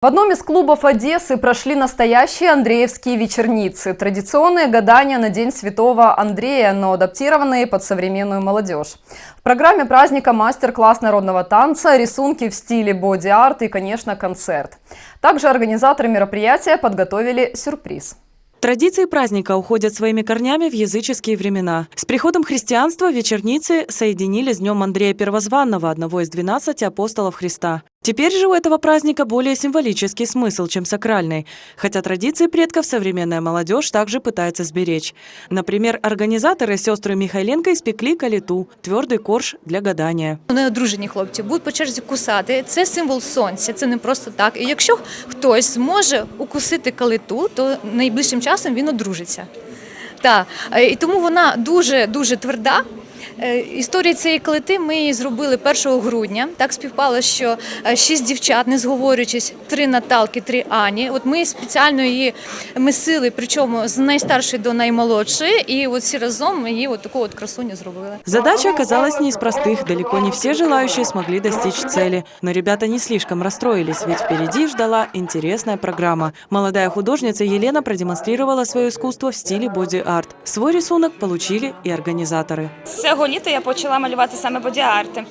В одном из клубов Одессы прошли настоящие андреевские вечерницы. Традиционные гадания на День Святого Андрея, но адаптированные под современную молодежь. В программе праздника мастер-класс народного танца, рисунки в стиле боди-арт и, конечно, концерт. Также организаторы мероприятия подготовили сюрприз. Традиции праздника уходят своими корнями в языческие времена. С приходом христианства вечерницы соединили с Днем Андрея Первозванного, одного из 12 апостолов Христа. Теперь же у этого праздника более символический смысл, чем сакральный, хотя традиции предков современная молодежь также пытается сберечь. Например, организаторы сестры Михайленко испекли калиту – твердый корж для гадания. Неодружені хлопці будуть по черзі кусати. Це символ сонця, це не просто так. І якщо хтось зможе укусити калиту, то найближчим часом він одружиться. Так, е, і тому вона дуже дуже тверда. Е, Історія цієї калити ми її зробили 1 грудня. Так співпало, що е, шість дівчат, не зговорюючись, три Наталки, три Ані. От ми спеціально її месили, причому з найстаршої до наймолодшої, і от всі разом ми її от таку от красуню зробили. Задача оказалась не из простых, далеко не все желающие смогли достичь цели. Но ребята не слишком расстроились, ведь впереди ждала интересная программа. Молодая художница Елена продемонстрировала свое искусство в стиле боди-арт. Свой рисунок получили и организаторы. З цього літа я почала малювати саме боді-арти.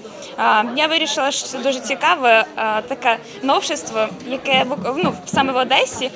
Я вирішила, що це дуже цікаве таке новшество, яке ну, саме в Одесі,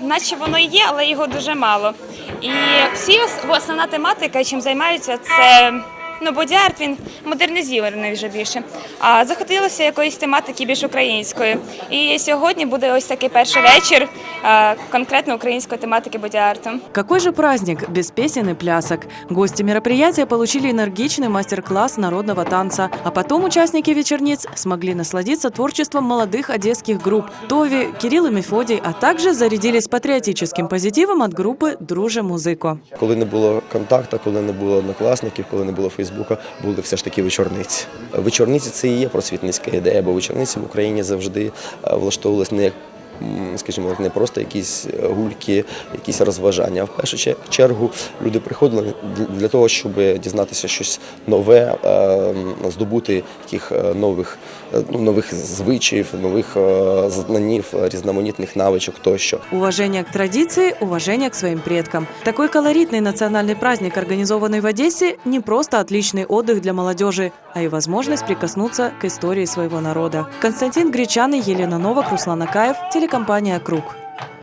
наче воно і є, але його дуже мало. І всі основна тематика, чим займаються, це ну, боді-арт, він модернізований вже більше. А захотілося якоїсь тематики більш української. І сьогодні буде ось такий перший вечір а, конкретно української тематики боді-арту. Какой же праздник без песен и плясок? Гости мероприятия получили энергичный мастер-класс народного танца, а потом участники вечерниц смогли насладиться творчеством молодых одесских групп Тови, Кирилл и Мефодий, а также зарядились патриотическим позитивом от группы «Друже музико». Коли не було контакту, коли не було однокласників, коли не було Фейсбука, були все ж таки вечорниці. Вечорниці це і є просвітницька ідея, бо вечорниці в Україні завжди е, влаштовувалися не як м, Скажімо, так, не просто якісь е, гульки, якісь розважання. А в першу чер- чергу люди приходили для- для того, щоб дізнатися щось нове, е, м, здобути таких е, нових, е, ну, нових звичаїв, нових е, знанів, е, різноманітних навичок тощо. Уважение к традиции, уважение к своим предкам. Такой колоритный национальный праздник, организованный в Одессе, не просто отличный отдых для молодежи, а и возможность прикоснуться к истории своего народа. Константин Гречан и Елена Новак, Руслан Акаев, телекомпания «Круг».